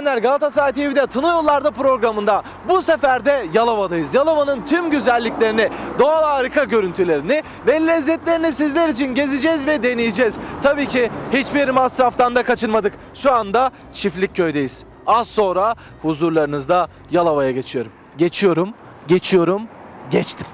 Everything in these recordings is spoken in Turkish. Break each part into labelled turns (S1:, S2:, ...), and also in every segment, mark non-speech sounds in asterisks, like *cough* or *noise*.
S1: İzleyenler Galatasaray TV'de Tuna Yollarda programında bu sefer de Yalova'dayız. Yalova'nın tüm güzelliklerini, doğal harika görüntülerini ve lezzetlerini sizler için gezeceğiz ve deneyeceğiz. Tabii ki hiçbir masraftan da kaçınmadık. Şu anda Çiftlik Köy'deyiz. Az sonra huzurlarınızda Yalova'ya geçiyorum. Geçiyorum, geçiyorum, geçtim.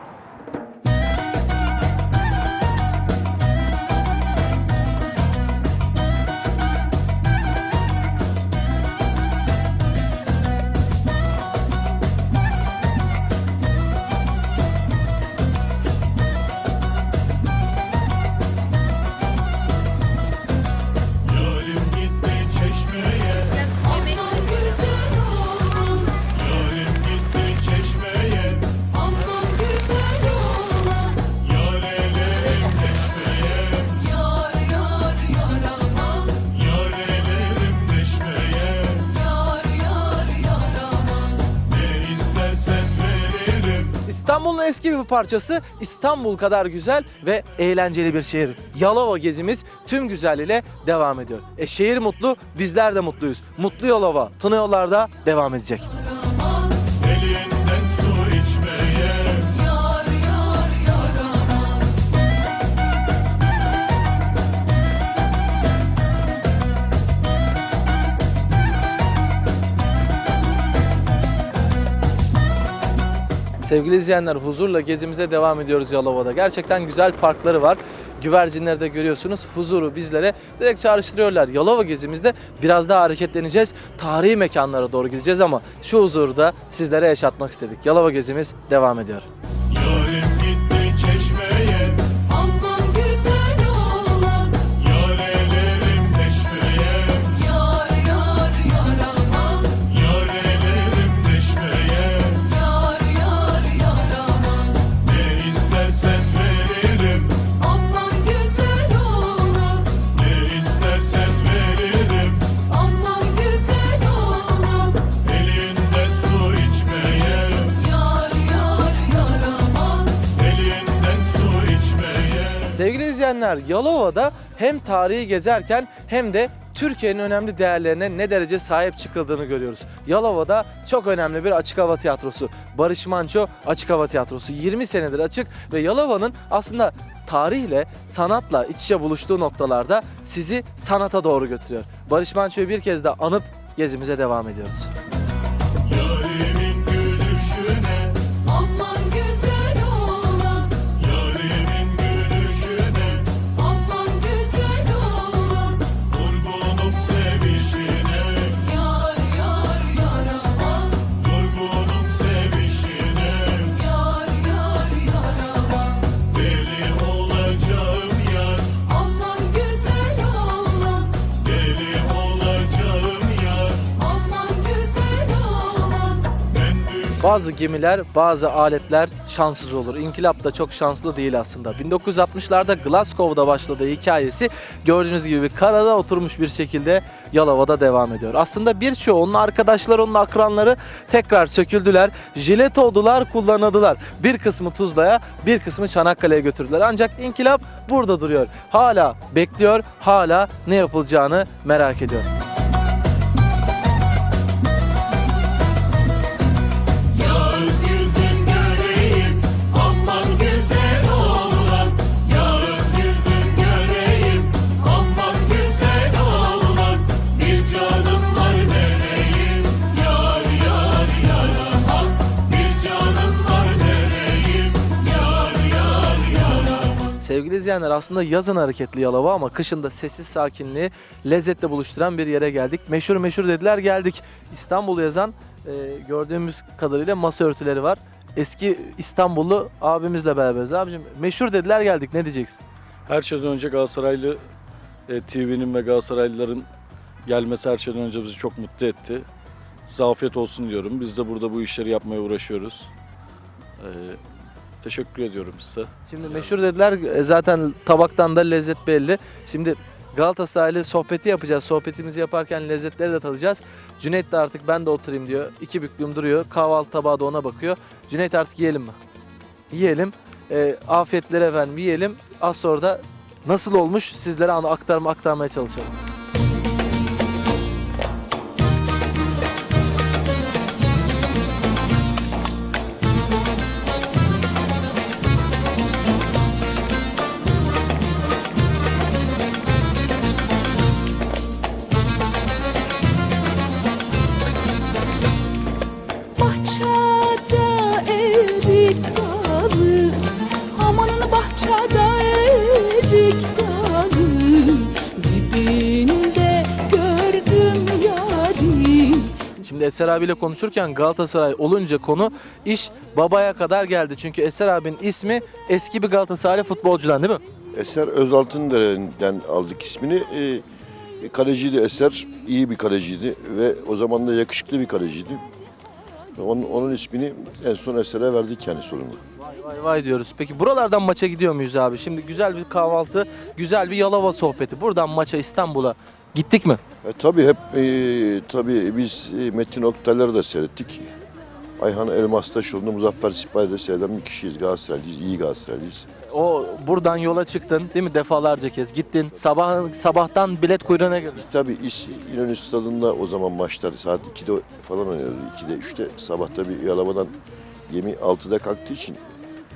S1: İstanbul'un eski bir parçası İstanbul kadar güzel ve eğlenceli bir şehir. Yalova gezimiz tüm güzelliğiyle devam ediyor. E şehir mutlu, bizler de mutluyuz. Mutlu Yalova, Tuna Yollar'da devam edecek. Sevgili izleyenler huzurla gezimize devam ediyoruz Yalova'da. Gerçekten güzel parkları var. Güvercinleri de görüyorsunuz. Huzuru bizlere direkt çağrıştırıyorlar. Yalova gezimizde biraz daha hareketleneceğiz. Tarihi mekanlara doğru gideceğiz ama şu huzuru da sizlere yaşatmak istedik. Yalova gezimiz devam ediyor.
S2: yarim
S1: Sevgili izleyenler Yalova'da hem tarihi gezerken hem de Türkiye'nin önemli değerlerine ne derece sahip çıkıldığını görüyoruz. Yalova'da çok önemli bir açık hava tiyatrosu. Barış Manço Açık Hava Tiyatrosu 20 senedir açık ve Yalova'nın aslında tarihle, sanatla iç içe buluştuğu noktalarda sizi sanata doğru götürüyor. Barış Manço'yu bir kez de anıp gezimize devam ediyoruz. Bazı gemiler, bazı aletler şanssız olur. İnkılap da çok şanslı değil aslında. 1960'larda Glasgow'da başladığı hikayesi gördüğünüz gibi karada oturmuş bir şekilde Yalova'da devam ediyor. Aslında birçoğu onun arkadaşları, onun akranları tekrar söküldüler. Jilet oldular, kullanıldılar. Bir kısmı Tuzla'ya, bir kısmı Çanakkale'ye götürdüler. Ancak inkılap burada duruyor. Hala bekliyor, hala ne yapılacağını merak ediyor. İzleyenler aslında yazın hareketli Yalova ama kışın da sessiz sakinliği lezzetle buluşturan bir yere geldik. Meşhur meşhur dediler geldik. İstanbul yazan e, gördüğümüz kadarıyla masa örtüleri var. Eski İstanbullu abimizle beraberiz. Abicim meşhur dediler geldik ne diyeceksin?
S3: Her şeyden önce Galatasaraylı e, TV'nin ve Galatasaraylıların gelmesi her şeyden önce bizi çok mutlu etti. Size afiyet olsun diyorum. Biz de burada bu işleri yapmaya uğraşıyoruz. E, teşekkür ediyorum size.
S1: Şimdi meşhur dediler e, zaten tabaktan da lezzet belli. Şimdi Galatasaraylı sohbeti yapacağız. Sohbetimizi yaparken lezzetleri de tadacağız. Cüneyt de artık ben de oturayım diyor. İki büklüm duruyor. Kahvaltı tabağı da ona bakıyor. Cüneyt artık yiyelim mi? Yiyelim. E, afiyetler efendim yiyelim. Az sonra da nasıl olmuş sizlere ana- aktarma aktarmaya çalışalım. Eser abiyle konuşurken Galatasaray olunca konu iş babaya kadar geldi. Çünkü Eser abinin ismi eski bir Galatasaraylı futbolcudan değil mi?
S4: Eser Özaltındere'den aldık ismini. Ee, kaleciydi Eser, iyi bir kaleciydi ve o zaman da yakışıklı bir kaleciydi. Onun, onun ismini en son Eser'e verdik yani sorunu.
S1: Vay vay vay diyoruz. Peki buralardan maça gidiyor muyuz abi? Şimdi güzel bir kahvaltı, güzel bir Yalova sohbeti. Buradan maça İstanbul'a gittik mi?
S4: E, tabii hep e, tabii biz e, Metin Oktay'ları da seyrettik. Ayhan Elmastaşoğlu'nu Muzaffer Sipahi'de de seyreden bir kişiyiz. Galatasaraylıyız, iyi Galatasaraylıyız.
S1: O buradan yola çıktın değil mi? Defalarca kez gittin. Sabah sabahtan bilet kuyruğuna girdin.
S4: Biz tabii İş İnönü Stadı'nda o zaman maçlar saat 2'de falan oynuyordu. 2'de 3'te sabah tabii Yalova'dan gemi 6'da kalktığı için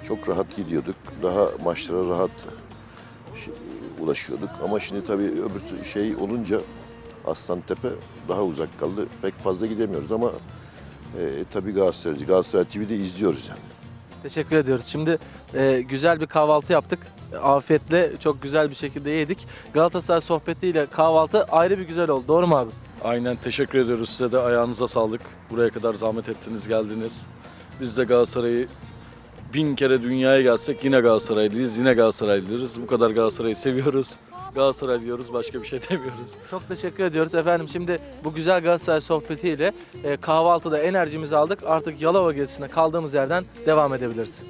S4: çok rahat gidiyorduk. Daha maçlara rahat ulaşıyorduk. Ama şimdi tabii öbür şey olunca Aslantepe daha uzak kaldı. Pek fazla gidemiyoruz ama e, tabii Galatasaray'cı. Galatasaray TV'de izliyoruz yani.
S1: Teşekkür ediyoruz. Şimdi e, güzel bir kahvaltı yaptık. Afiyetle çok güzel bir şekilde yedik. Galatasaray sohbetiyle kahvaltı ayrı bir güzel oldu. Doğru mu abi?
S3: Aynen teşekkür ediyoruz size de ayağınıza sağlık. Buraya kadar zahmet ettiniz geldiniz. Biz de Galatasaray'ı bin kere dünyaya gelsek yine Galatasaraylıyız, yine Galatasaraylıyız. Bu kadar Galatasaray'ı seviyoruz. Galatasaray diyoruz, başka bir şey *laughs* demiyoruz.
S1: Çok teşekkür ediyoruz efendim. Şimdi bu güzel Galatasaray sohbetiyle e, kahvaltıda enerjimizi aldık. Artık Yalova gezisine kaldığımız yerden devam edebiliriz.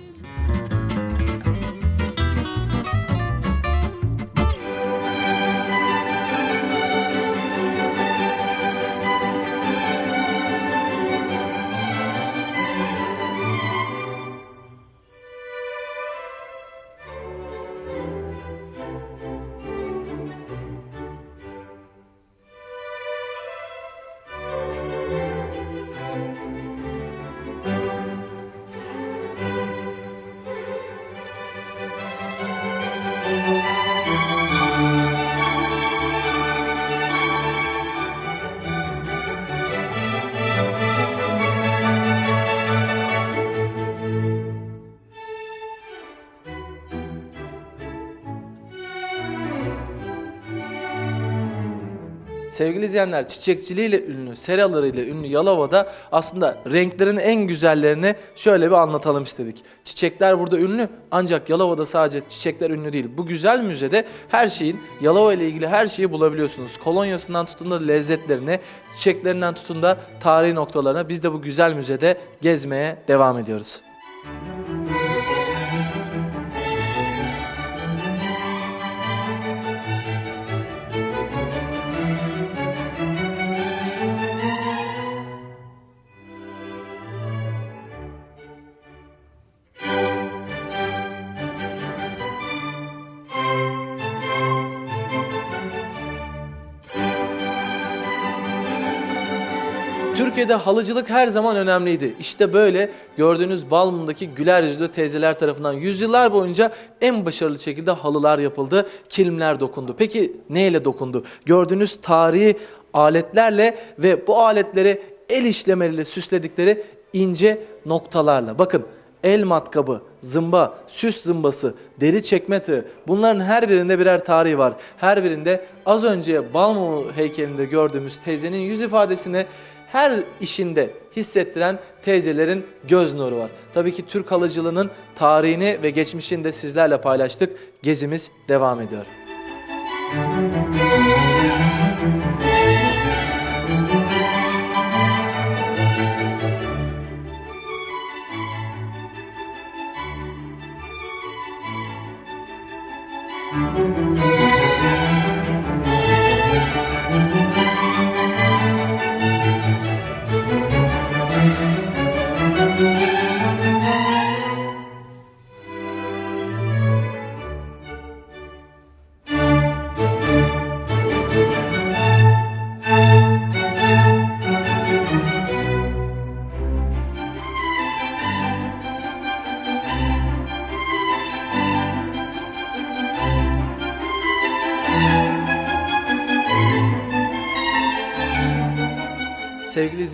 S1: Thank you. Sevgili izleyenler çiçekçiliğiyle ünlü, seralarıyla ünlü Yalova'da aslında renklerin en güzellerini şöyle bir anlatalım istedik. Çiçekler burada ünlü ancak Yalova'da sadece çiçekler ünlü değil. Bu güzel müzede her şeyin Yalova ile ilgili her şeyi bulabiliyorsunuz. Kolonyasından tutun da lezzetlerine, çiçeklerinden tutun da tarihi noktalarına biz de bu güzel müzede gezmeye devam ediyoruz. Türkiye'de halıcılık her zaman önemliydi. İşte böyle gördüğünüz Balmum'daki güler yüzlü teyzeler tarafından yüzyıllar boyunca en başarılı şekilde halılar yapıldı, kilimler dokundu. Peki neyle dokundu? Gördüğünüz tarihi aletlerle ve bu aletleri el işlemeliyle süsledikleri ince noktalarla. Bakın el matkabı, zımba, süs zımbası, deri çekme tığı bunların her birinde birer tarihi var. Her birinde az önce Balmumu heykelinde gördüğümüz teyzenin yüz ifadesini her işinde hissettiren teyzelerin göz nuru var. Tabii ki Türk halıcılığının tarihini ve geçmişini de sizlerle paylaştık. Gezimiz devam ediyor. Müzik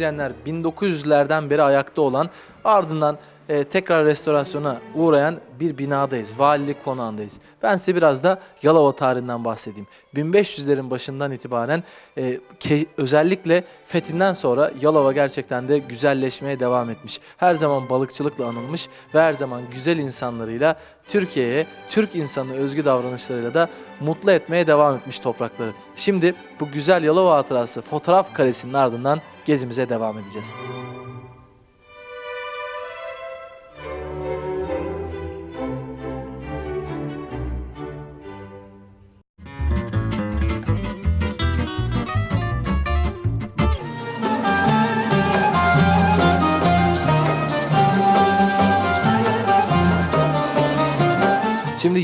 S1: izleyenler 1900'lerden beri ayakta olan ardından e, tekrar restorasyona uğrayan bir binadayız. Valilik konağındayız. Ben size biraz da Yalova tarihinden bahsedeyim. 1500'lerin başından itibaren e, ke- özellikle fethinden sonra Yalova gerçekten de güzelleşmeye devam etmiş. Her zaman balıkçılıkla anılmış ve her zaman güzel insanlarıyla Türkiye'ye, Türk insanı özgü davranışlarıyla da mutlu etmeye devam etmiş toprakları. Şimdi bu güzel Yalova hatırası fotoğraf karesinin ardından gezimize devam edeceğiz.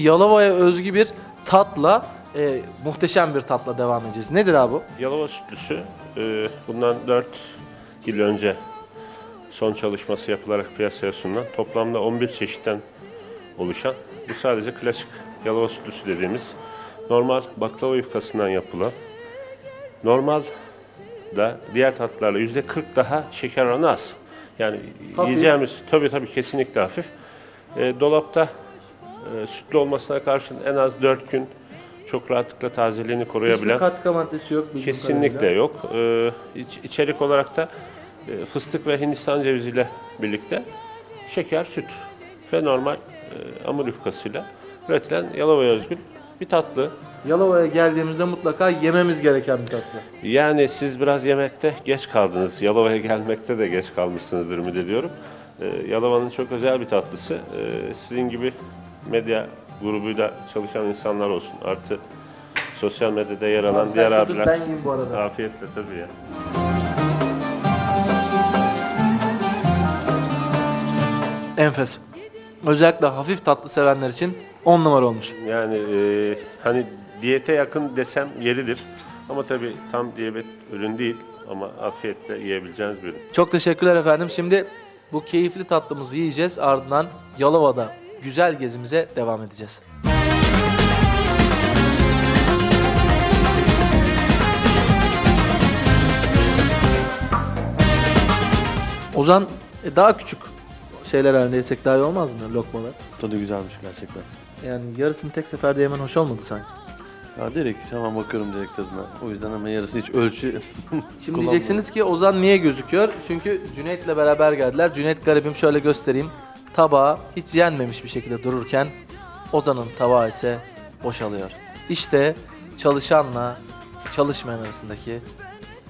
S1: Yalova'ya özgü bir tatla, e, muhteşem bir tatla devam edeceğiz. Nedir abi bu?
S5: Yalova sütlüsü e, bundan 4 yıl önce son çalışması yapılarak piyasaya sunulan toplamda 11 çeşitten oluşan bu sadece klasik Yalova sütlüsü dediğimiz normal baklava yufkasından yapılan normal da diğer tatlarla yüzde 40 daha şeker oranı az. Yani
S1: Hafif.
S5: yiyeceğimiz tabii tabii kesinlikle hafif. E, dolapta e, sütlü olmasına karşın en az 4 gün çok rahatlıkla tazeliğini koruyabilen
S1: Hiçbir katkı maddesi yok.
S5: Kesinlikle
S1: kadarıyla.
S5: yok. Ee, iç- içerik olarak da e, fıstık ve Hindistan ceviziyle birlikte şeker, süt ve normal e, hamur yufkasıyla üretilen Yalova'ya özgün bir tatlı.
S1: Yalova'ya geldiğimizde mutlaka yememiz gereken bir tatlı.
S5: Yani siz biraz yemekte geç kaldınız. Yalova'ya gelmekte de geç kalmışsınızdır ümit ediyorum. Ee, Yalova'nın çok özel bir tatlısı. Ee, sizin gibi medya grubuyla çalışan insanlar olsun. Artı sosyal medyada yer alan
S1: Abi sen
S5: diğer
S1: şurada
S5: abiler.
S1: ben yiyeyim bu arada.
S5: Afiyetle tabii ya.
S1: Enfes. Özellikle hafif tatlı sevenler için 10 numara olmuş.
S5: Yani e, hani diyete yakın desem yeridir. Ama tabii tam diyabet ürün değil ama afiyetle yiyebileceğiniz bir ürün.
S1: Çok teşekkürler efendim. Şimdi bu keyifli tatlımızı yiyeceğiz. Ardından Yalova'da güzel gezimize devam edeceğiz. Ozan e, daha küçük şeyler halinde yesek daha iyi olmaz mı lokmalar?
S6: Tadı güzelmiş gerçekten.
S1: Yani yarısını tek seferde yemen hoş olmadı sanki.
S6: Ya direkt hemen bakıyorum direkt tadına. O yüzden hemen yarısı hiç ölçü *laughs*
S1: Şimdi diyeceksiniz ki Ozan niye gözüküyor? Çünkü Cüneyt'le beraber geldiler. Cüneyt garibim şöyle göstereyim. Tabağı hiç yenmemiş bir şekilde dururken Ozan'ın tabağı ise boşalıyor. İşte çalışanla çalışmayan arasındaki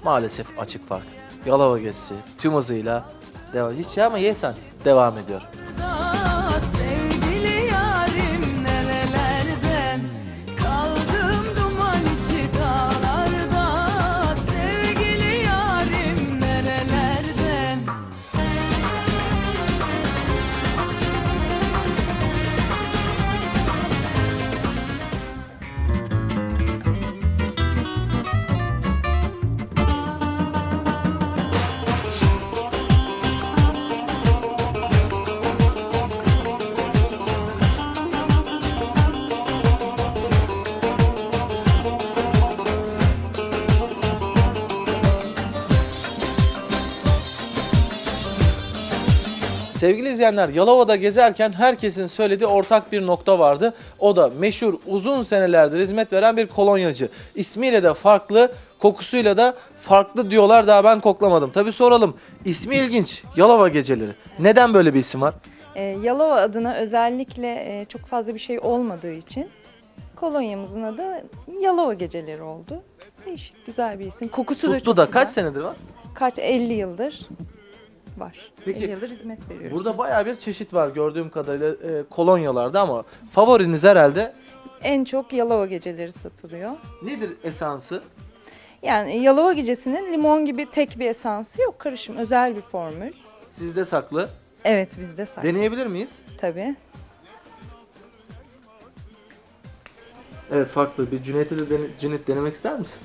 S1: maalesef açık fark. Yalova gezisi tüm hızıyla devam. Hiç ama ye sen. Devam ediyor.
S7: Sevgili
S1: izleyenler Yalova'da gezerken herkesin söylediği ortak bir nokta vardı. O da meşhur uzun senelerdir hizmet veren bir kolonyacı. İsmiyle de farklı, kokusuyla da farklı diyorlar daha ben koklamadım. Tabi soralım ismi ilginç Yalova geceleri. Neden böyle bir isim var?
S8: E, Yalova adına özellikle e, çok fazla bir şey olmadığı için kolonyamızın adı Yalova Geceleri oldu. Değişik, güzel bir isim. Kokusu da
S1: Tuttu
S8: çok
S1: da
S8: güzel.
S1: kaç senedir var?
S8: Kaç? 50 yıldır var.
S1: Peki,
S8: 50 yıldır hizmet veriyoruz.
S1: Burada bayağı bir çeşit var gördüğüm kadarıyla e, kolonyalarda ama favoriniz herhalde
S8: En çok Yalova Geceleri satılıyor.
S1: nedir esansı?
S8: Yani Yalova Gecesi'nin limon gibi tek bir esansı yok. Karışım, özel bir formül.
S1: Sizde saklı.
S8: Evet bizde saklı
S1: Deneyebilir miyiz?
S8: tabii.
S1: Evet farklı. Bir Cüneyt'e de dene- Cüneyt denemek ister misin?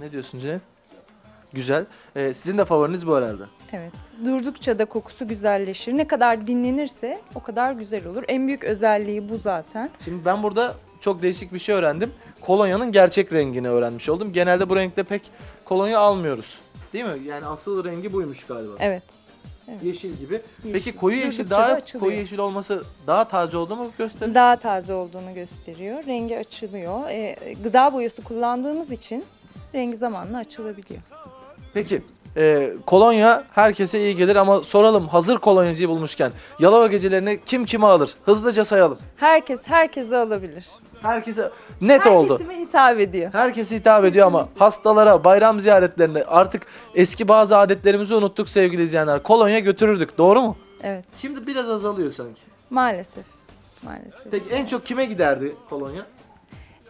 S1: Ne diyorsun Cüneyt? Güzel. Ee, sizin de favoriniz bu herhalde.
S8: Evet. Durdukça da kokusu güzelleşir. Ne kadar dinlenirse o kadar güzel olur. En büyük özelliği bu zaten.
S1: Şimdi ben burada çok değişik bir şey öğrendim. kolonyanın gerçek rengini öğrenmiş oldum. Genelde bu renkte pek kolonya almıyoruz. Değil mi? Yani asıl rengi buymuş galiba.
S8: Evet.
S1: Yeşil gibi. Peki koyu yeşil
S8: Durdukça
S1: daha
S8: da açılıyor.
S1: koyu yeşil olması daha taze olduğu mu gösterir?
S8: Daha taze olduğunu gösteriyor. Rengi açılıyor. E, gıda boyası kullandığımız için rengi zamanla açılabiliyor.
S1: Peki e, kolonya herkese iyi gelir ama soralım hazır kolonyacıyı bulmuşken Yalova gecelerini kim kime alır? Hızlıca sayalım.
S8: Herkes herkese alabilir.
S1: Herkese net oldu.
S8: Herkesime hitap ediyor.
S1: Herkese hitap ediyor ama hastalara, bayram ziyaretlerine artık eski bazı adetlerimizi unuttuk sevgili izleyenler. Kolonya götürürdük doğru mu?
S8: Evet.
S1: Şimdi biraz azalıyor sanki.
S8: Maalesef. Maalesef.
S1: Peki en çok kime giderdi kolonya?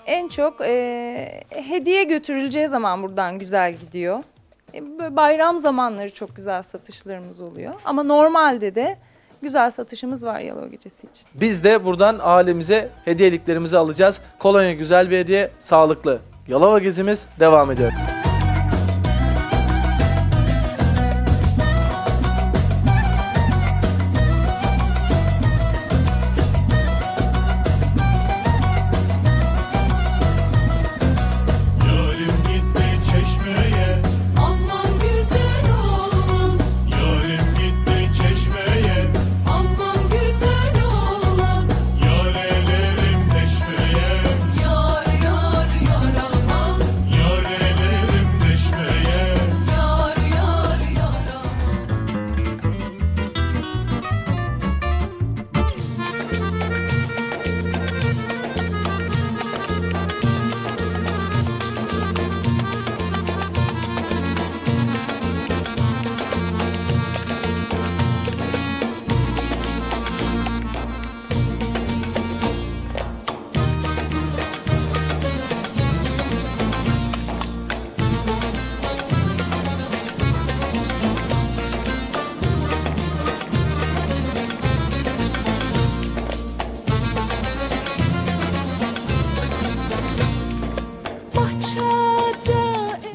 S8: En çok e, hediye götürüleceği zaman buradan güzel gidiyor. E, bayram zamanları çok güzel satışlarımız oluyor. Ama normalde de güzel satışımız var Yalova Gecesi için.
S1: Biz de buradan ailemize hediyeliklerimizi alacağız. Kolonya güzel bir hediye, sağlıklı. Yalova gezimiz devam ediyor.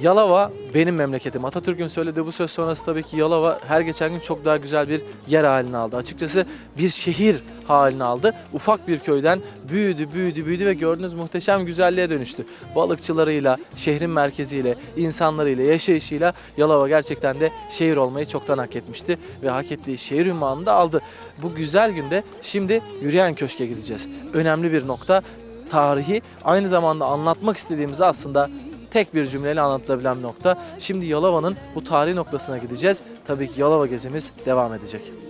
S1: Yalova benim memleketim. Atatürk'ün söylediği bu söz sonrası tabii ki Yalova her geçen gün çok daha güzel bir yer haline aldı. Açıkçası bir şehir haline aldı. Ufak bir köyden büyüdü, büyüdü, büyüdü ve gördüğünüz muhteşem güzelliğe dönüştü. Balıkçılarıyla, şehrin merkeziyle, insanlarıyla, yaşayışıyla Yalova gerçekten de şehir olmayı çoktan hak etmişti ve hak ettiği şehir ünvanını da aldı. Bu güzel günde şimdi Yürüyen Köşk'e gideceğiz. Önemli bir nokta tarihi aynı zamanda anlatmak istediğimiz aslında tek bir cümleyle anlatılabilen nokta. Şimdi Yalova'nın bu tarihi noktasına gideceğiz. Tabii ki Yalova gezimiz devam edecek.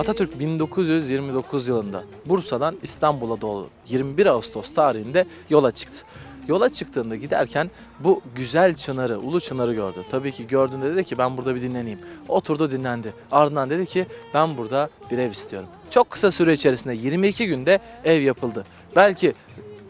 S1: Atatürk 1929 yılında Bursa'dan İstanbul'a doğru 21 Ağustos tarihinde yola çıktı. Yola çıktığında giderken bu güzel çınarı, ulu çınarı gördü. Tabii ki gördüğünde dedi ki ben burada bir dinleneyim. Oturdu dinlendi. Ardından dedi ki ben burada bir ev istiyorum. Çok kısa süre içerisinde 22 günde ev yapıldı. Belki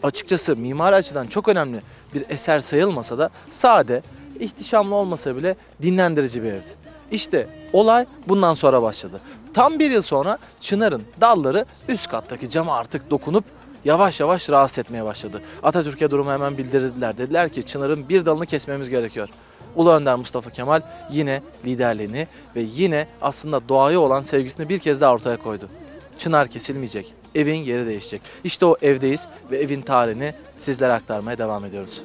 S1: açıkçası mimari açıdan çok önemli bir eser sayılmasa da sade, ihtişamlı olmasa bile dinlendirici bir evdi. İşte olay bundan sonra başladı. Tam bir yıl sonra Çınar'ın dalları üst kattaki cama artık dokunup yavaş yavaş rahatsız etmeye başladı. Atatürk'e durumu hemen bildirdiler. Dediler ki Çınar'ın bir dalını kesmemiz gerekiyor. Ulu Önder Mustafa Kemal yine liderliğini ve yine aslında doğaya olan sevgisini bir kez daha ortaya koydu. Çınar kesilmeyecek, evin yeri değişecek. İşte o evdeyiz ve evin tarihini sizlere aktarmaya devam ediyoruz.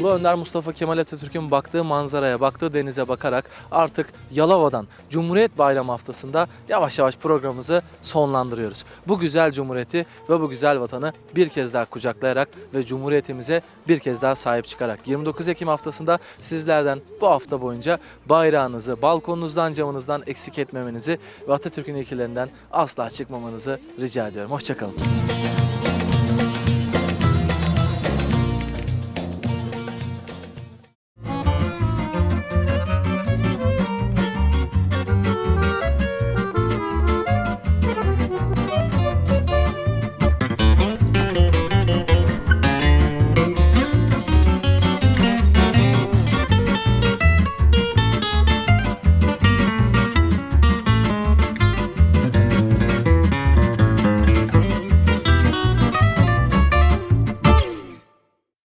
S1: Ulu Önder Mustafa Kemal Atatürk'ün baktığı manzaraya, baktığı denize bakarak artık Yalova'dan Cumhuriyet Bayramı haftasında yavaş yavaş programımızı sonlandırıyoruz. Bu güzel cumhuriyeti ve bu güzel vatanı bir kez daha kucaklayarak ve cumhuriyetimize bir kez daha sahip çıkarak 29 Ekim haftasında sizlerden bu hafta boyunca bayrağınızı balkonunuzdan camınızdan eksik etmemenizi ve Atatürk'ün ilkelerinden asla çıkmamanızı rica ediyorum. Hoşçakalın.